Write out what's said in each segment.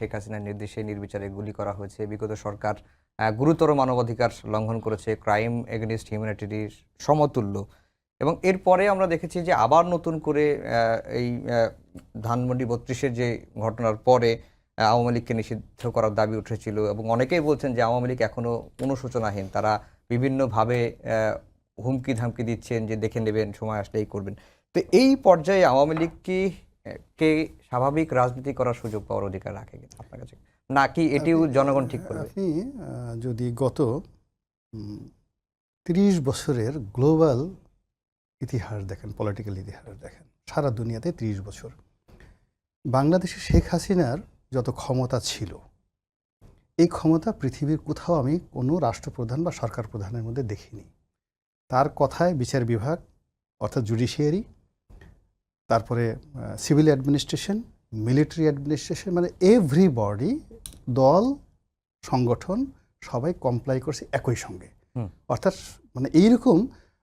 শেখ হাসিনার নির্দেশে নির্বিচারে গুলি করা হয়েছে। বিগত সরকার গুরুতর মানবাধিকার লঙ্ঘন করেছে ক্রাইম এগেনিস্ট হিউম্যানিটির সমতুল্য। এবং এরপরে আমরা দেখেছি যে আবার নতুন করে এই ধানমন্ডি বত্রিশের যে ঘটনার পরে আওয়ামী লীগকে নিষিদ্ধ করার দাবি উঠেছিল এবং অনেকেই বলছেন যে আওয়ামী লীগ এখনও অনুশোচনাহীন। তারা বিভিন্নভাবে হুমকি ধামকি দিচ্ছেন যে দেখে নেবেন, সময় আসলেই করবেন। তো এই পর্যায়ে আওয়ামী লীগ কি কে স্বাভাবিক রাজনীতি করার সুযোগ পাওয়ার অধিকার রাখে আপনার কাছে? নাকি এটিও জনগণ ঠিক করবে? আপনি যদি গত তিরিশ বছরের গ্লোবাল ইতিহাস দেখেন পলিটিক্যাল ইতিহাস দেখেন সারা দুনিয়াতে তিরিশ বছর। বাংলাদেশে শেখ হাসিনার যত ক্ষমতা ছিল এই ক্ষমতা পৃথিবীর কোথাও আমি কোনো রাষ্ট্রপ্রধান বা সরকার প্রধানের মধ্যে দেখিনি। তার কথায় বিচার বিভাগ অর্থাৎ জুডিশিয়ারি তারপরে সিভিল অ্যাডমিনিস্ট্রেশন মিলিটারি অ্যাডমিনিস্ট্রেশন মানে এভরিবডি দল সংগঠন সবাই কমপ্লাই করছে একই সঙ্গে। অর্থাৎ মানে এইরকম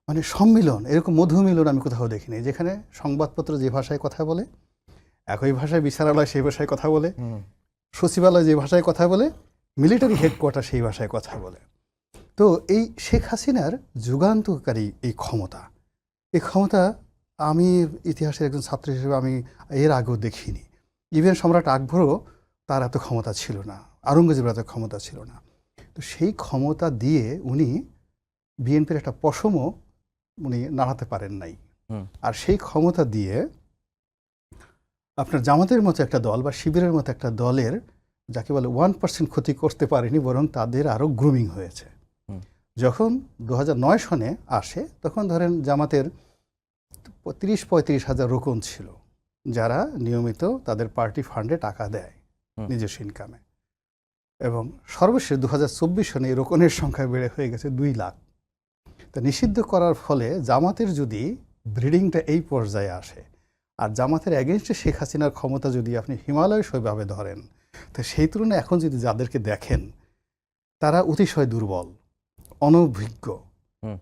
মানে সম্মিলন এরকম মধুমিলন আমি কোথাও দেখিনি। যেখানে সংবাদপত্র যে ভাষায় কথা বলে একই ভাষায় বিচারালয় সেই ভাষায় কথা বলে সচিবালয় যে ভাষায় কথা বলে মিলিটারি হেডকোয়ার্টার সেই ভাষায় কথা বলে। তো এই শেখ হাসিনার যুগান্তকারী এই ক্ষমতা এই ক্ষমতা আমি ইতিহাসের একজন ছাত্র হিসেবে আমি এর আগেও দেখিনি। ইভেন সম্রাট আকবরও তার এত ক্ষমতা ছিল না আওরঙ্গজেবের এত ক্ষমতা ছিল না। তো সেই ক্ষমতা দিয়ে উনি বিএনপির একটা পশমও উনি নাড়াতে পারেন নাই। আর সেই ক্ষমতা দিয়ে আপনার জামাতের মতো একটা দল বা শিবিরের মতো একটা দলের যাকে বলে ওয়ান পার্সেন্ট ক্ষতি করতে পারেনি বরং তাদের আরও গ্রুমিং হয়েছে। যখন দু নয় সনে আসে তখন ধরেন জামাতের তিরিশ পঁয়ত্রিশ হাজার রোকন ছিল যারা নিয়মিত তাদের পার্টি ফান্ডে টাকা দেয় নিজস্ব ইনকামে এবং সর্বশেষ দু হাজার চব্বিশ সনে এই রোকনের সংখ্যা বেড়ে হয়ে গেছে দুই লাখ। তা নিষিদ্ধ করার ফলে জামাতের যদি ব্রিডিংটা এই পর্যায়ে আসে আর জামাতের এগেনস্টে শেখ হাসিনার ক্ষমতা যদি আপনি হিমালয় সেভাবে ধরেন তো সেই তুলনায় এখন যদি যাদেরকে দেখেন তারা অতিশয় দুর্বল অনভিজ্ঞ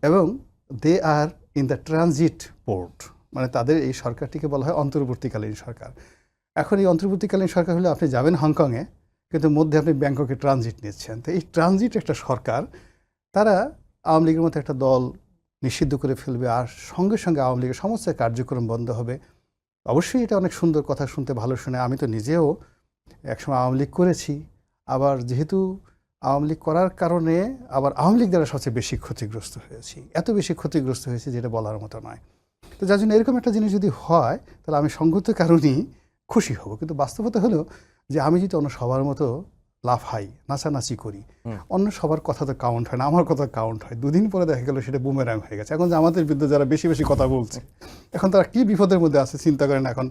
এবং they are in the transit port মানে তাদের এই সরকারটিকে বলা হয় অন্তর্বর্তীকালীন সরকার। এখন এই অন্তর্বর্তীকালীন সরকার হলে আপনি যাবেন হংকংয়ে, কিন্তু মধ্যে আপনি ব্যাংককে ট্রানজিট নিচ্ছেন। তো এই ট্রানজিট একটা সরকার, তারা আওয়ামী লীগের মতো একটা দল নিষিদ্ধ করে ফেলবে আর সঙ্গে সঙ্গে আওয়ামী লীগের সমস্ত কার্যক্রম বন্ধ হবে। অবশ্যই এটা অনেক সুন্দর কথা শুনতে, ভালো শুনে। আমি তো নিজেও একসময় আওয়ামী লীগ করেছি। আবার যেহেতু আওয়ামী লীগ করার কারণে আবার আওয়ামী লীগ দ্বারা সবচেয়ে বেশি ক্ষতিগ্রস্ত হয়েছি। এত বেশি ক্ষতিগ্রস্ত হয়েছে যেটা বলার মতো নয়। তো যার জন্য এরকম একটা জিনিস যদি হয় তাহলে আমি সঙ্গত কারণেই খুশি হব। কিন্তু বাস্তবতা হলো যে আমি যদি অন্য সবার মতো লাফাই নাচানাচি করি অন্য সবার কথা তো কাউন্ট হয় না আমার কথা কাউন্ট হয়। দুদিন পরে দেখা গেল সেটা বুমেরাং হয়ে গেছে। এখন যে আমাদের বিরুদ্ধে যারা বেশি বেশি কথা বলছে এখন তারা কি বিপদের মধ্যে আছে চিন্তা করেন এখন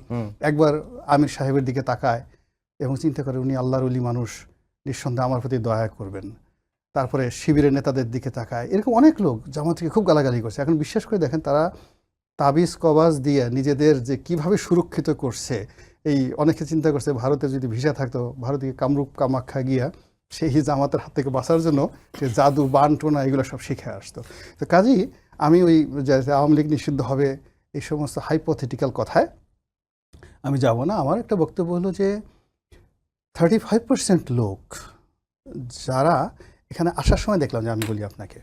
একবার আমির সাহেবের দিকে তাকায় এবং চিন্তা করে উনি আল্লাহর উলি মানুষ নিঃসন্দেহে আমার প্রতি দয়া করবেন। তারপরে শিবিরের নেতাদের দিকে তাকায়। এরকম অনেক লোক জামাতকে খুব গালাগালি করছে। এখন বিশ্বাস করে দেখেন তারা তাবিজ কবাজ দিয়ে নিজেদের যে কীভাবে সুরক্ষিত করছে, এই অনেকে চিন্তা করছে ভারতের যদি ভিসা থাকতো ভারতীয় কামরূপ, কামাখ্যা গিয়া সেই জামাতের হাত থেকে বাঁচার জন্য সে জাদু বান টোনা এগুলো সব শিখে আসতো। তো কাজেই আমি ওই যে আওয়ামী লীগ নিষিদ্ধ হবে, এই সমস্ত হাইপোথেটিক্যাল কথায় আমি যাব না। আমার একটা বক্তব্য হলো যে থার্টি ফাইভ পার্সেন্ট লোক যারা এখানে আসার সময় দেখলাম যে আমি বলি আপনাকে,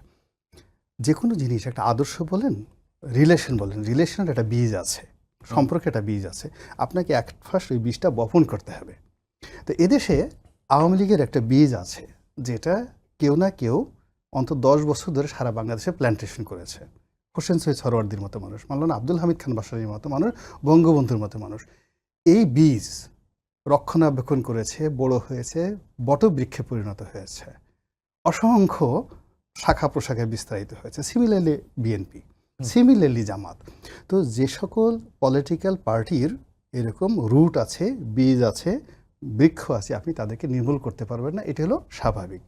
যে কোনো জিনিস একটা আদর্শ বলেন রিলেশন বলেন রিলেশনের একটা বীজ আছে সম্পর্কে একটা বীজ আছে আপনাকে এক ফার্স্ট ওই বীজটা বপন করতে হবে। তো এদেশে আওয়ামী লীগের একটা বীজ আছে যেটা কেউ না কেউ অন্তত দশ বছর ধরে সারা বাংলাদেশে প্ল্যান্টেশন করেছে। হোসেন সৈয়দ সরওয়ার্দির মতো মানুষ মানলানা আব্দুল হামিদ খান বাসারির মতো মানুষ বঙ্গবন্ধুর মতো মানুষ। এই বীজ রক্ষণাবেক্ষণ করেছে বড় হয়েছে বটবৃক্ষে পরিণত হয়েছে। অসংখ্য শাখা প্রশাখায় বিস্তারিত হয়েছে। Similarly BNP similarly Jamaat. তো যে সকল পলিটিক্যাল পার্টির এরকম রুট আছে বীজ আছে, বৃক্ষ আছে, আপনি তাদেরকে নির্মূল করতে পারবেন না, এটা হলো স্বাভাবিক।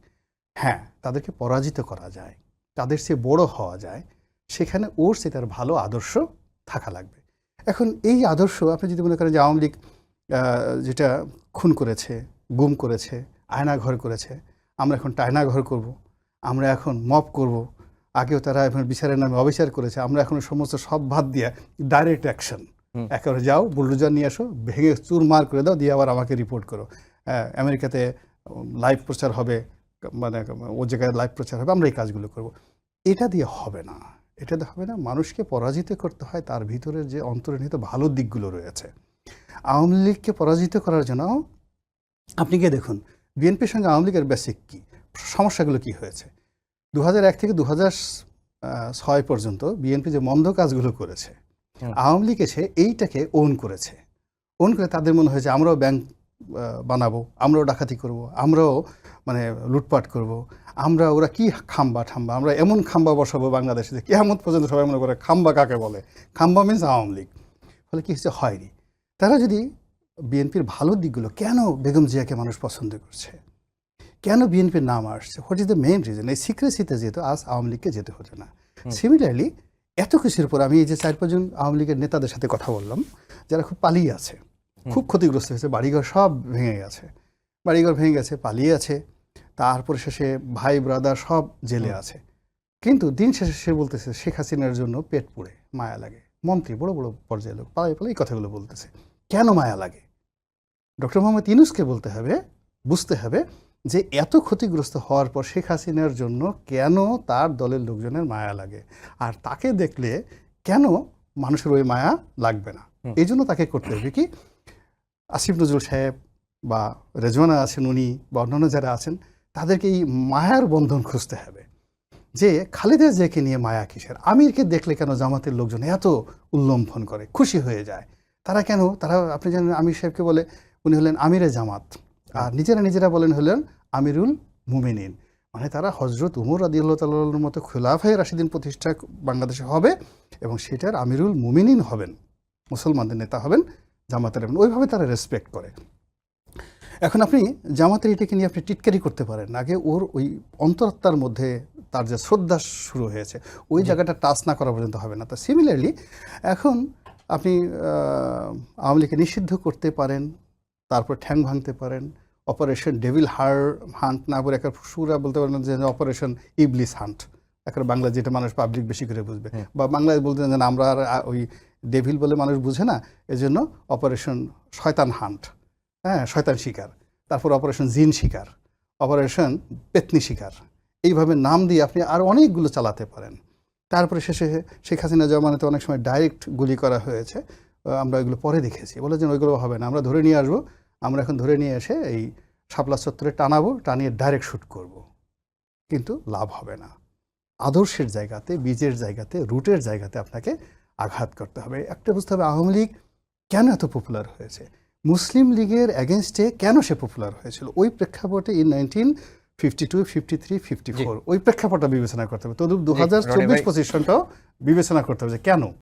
হ্যাঁ তাদেরকে পরাজিত করা যায়, তাদের চেয়ে বড় হওয়া যায়, সেখানে ওর সে তার ভালো আদর্শ থাকা লাগবে। এখন এই আদর্শ, আপনি যদি মনে করেন যে আওয়ামী লীগ যেটা খুন করেছে, গুম করেছে, আয়নাঘর করেছে, আমরা এখন টায়নাঘর করব, আমরা এখন মপ করব আগেও তারা এখন বিচারের নামে অবিচার করেছে। আমরা এখন সমস্ত সব ভাত দিয়ে ডাইরেক্ট অ্যাকশন। একেবারে যাও বুলডোজার নিয়ে আসো ভেঙে চুরমার করে দাও দিয়ে আবার আমাকে রিপোর্ট করো। আমেরিকাতে লাইভ প্রচার হবে মানে ও জায়গায় লাইভ প্রচার হবে আমরা এই কাজগুলো করব। এটা দিয়ে হবে না। এটা দিয়ে হবে না মানুষকে পরাজিত করতে হয় তার ভিতরে যে অন্তর্নিহিত ভালো দিকগুলো রয়েছে। আওয়ামী লীগকে পরাজিত করার জন্য আপনি গিয়ে দেখুন বিএনপির সঙ্গে আওয়ামী লীগের বেসিক কী? সমস্যাগুলো কি হয়েছে? দু এক থেকে দু ছয় পর্যন্ত বিএনপি যে মন্দ কাজগুলো করেছে আওয়ামী লীগ এসে এইটাকে ওন করেছে। ওন করে তাদের মনে হয়েছে আমরাও ব্যাংক বানাবো আমরাও ডাকাতি করব আমরাও মানে লুটপাট করব আমরা ওরা কি খাম্বা ঠাম্বা আমরা এমন খাম্বা বসাবো বাংলাদেশে যে কেয়ামত পর্যন্ত সবাই মনে করে খাম্বা কাকে বলে? খাম্বা মিন্স আওয়ামী লীগ। ফলে কি হচ্ছে হয়নি। তারা যদি বিএনপির ভালো দিকগুলো কেন বেগম জিয়াকে মানুষ পছন্দ করছে? কেন বিএনপির নাম আসছে? What is the main reason এই সিক্রেসিতে যেহেতু আজ আওয়ামী লীগকে যেতে হতো না। সিমিলারলি এত কিছুর পর আমি এই যে চার পাঁচজন আওয়ামী লীগের নেতাদের সাথে কথা বললাম যারা খুব পালিয়ে আছে খুব ক্ষতিগ্রস্ত হয়েছে বাড়িঘর সব ভেঙে গেছে। বাড়িঘর ভেঙে গেছে পালিয়ে আছে তারপর শেষে ভাই ব্রাদার সব জেলে আছে। কিন্তু দিন শেষে সে বলতেছে শেখ হাসিনার জন্য পেট পুড়ে মায়া লাগে। মন্ত্রী বড় বড় পর্যায়ের লোক পালাই পালাই এই কথাগুলো বলতেছে। কেন মায়া লাগে? ডক্টর মোহাম্মদ ইনুসকে বলতে হবে বুঝতে হবে যে এত ক্ষতিগ্রস্ত হওয়ার পর শেখ হাসিনার জন্য কেন তার দলের লোকজনের মায়া লাগে? আর তাকে দেখলে কেন মানুষের ওই মায়া লাগবে না? এই জন্য তাকে করতে হবে কি? আসিফ নজরুল সাহেব বা রেজওয়ানা আছেন উনি বা অন্যান্য যারা আছেন তাদেরকে এই মায়ার বন্ধন খুঁজতে হবে। যে খালেদা জিয়াকে নিয়ে মায়া কিসের? আমিরকে দেখলে কেন জামাতের লোকজন এত উল্লম্ফন করে খুশি হয়ে যায়? তারা কেন? তারা আপনি জানেন আমির সাহেবকে বলে উনি হলেন আমিরে জামাত। আর নিজেরা নিজেরা বলেন হলেন আমিরুল মুমিনিন। মানে তারা হজরত উমর আদিউল্লাহ তাল্লাহর মতো খোলাফায় রাশিদিন প্রতিষ্ঠা বাংলাদেশে হবে এবং সেটার আমিরুল মুমিনিন হবেন। মুসলমানদের নেতা হবেন জামাতের হবেন ওইভাবে তারা রেসপেক্ট করে। এখন আপনি জামাতের এটাকে নিয়ে আপনি টিটকারি করতে পারেন। আগে ওর ওই অন্তরাত্মার মধ্যে তার যে শ্রদ্ধা শুরু হয়েছে ওই জায়গাটা টাচ না করা পর্যন্ত হবে না। তো সিমিলারলি এখন আপনি আওয়ামী লীগকে নিষিদ্ধ করতে পারেন তারপর ঠ্যাং ভাঙতে পারেন অপারেশন ডেভিল হার হান্ট না বলে একটা সুরা বলতে পারেন যে অপারেশন ইবলিস হান্ট। একটা বাংলা যেটা মানুষ পাবলিক বেশি করে বুঝবে। হুম। বা বাংলায় বলতে যে আমরা আর ওই ডেভিল বলে মানুষ বুঝে না এজন্য অপারেশন শয়তান হান্ট। হ্যাঁ শয়তান শিকার। তারপর অপারেশন জিন শিকার অপারেশন পেতনি শিকার। এইভাবে নাম দিয়ে আপনি আর অনেকগুলো চালাতে পারেন। তারপরে শেষে শেখ হাসিনা জমানাতে অনেক সময় ডাইরেক্ট গুলি করা হয়েছে। আমরা এগুলো পরে দেখেছি। বলে যে ওইগুলো হবে না আমরা ধরে নিয়ে আসব। আমরা এখন ধরে নিয়ে এসে এই শাপলা চত্বরে টানাবো টানিয়ে ডাইরেক্ট শ্যুট করব। কিন্তু লাভ হবে না। আদর্শের জায়গাতে বীজের জায়গাতে রুটের জায়গাতে আপনাকে আঘাত করতে হবে। একটা বুঝতে হবে আওয়ামী লীগ কেন এত পপুলার হয়েছে? মুসলিম লীগের অ্যাগেনস্টে কেন সে পপুলার হয়েছিল? ওই প্রেক্ষাপটে in nineteen fifty two fifty three fifty four ওই প্রেক্ষাপটটা বিবেচনা করতে হবে। তদুপ দু হাজার চব্বিশ পজিশনটাও বিবেচনা করতে হবে যে কেন?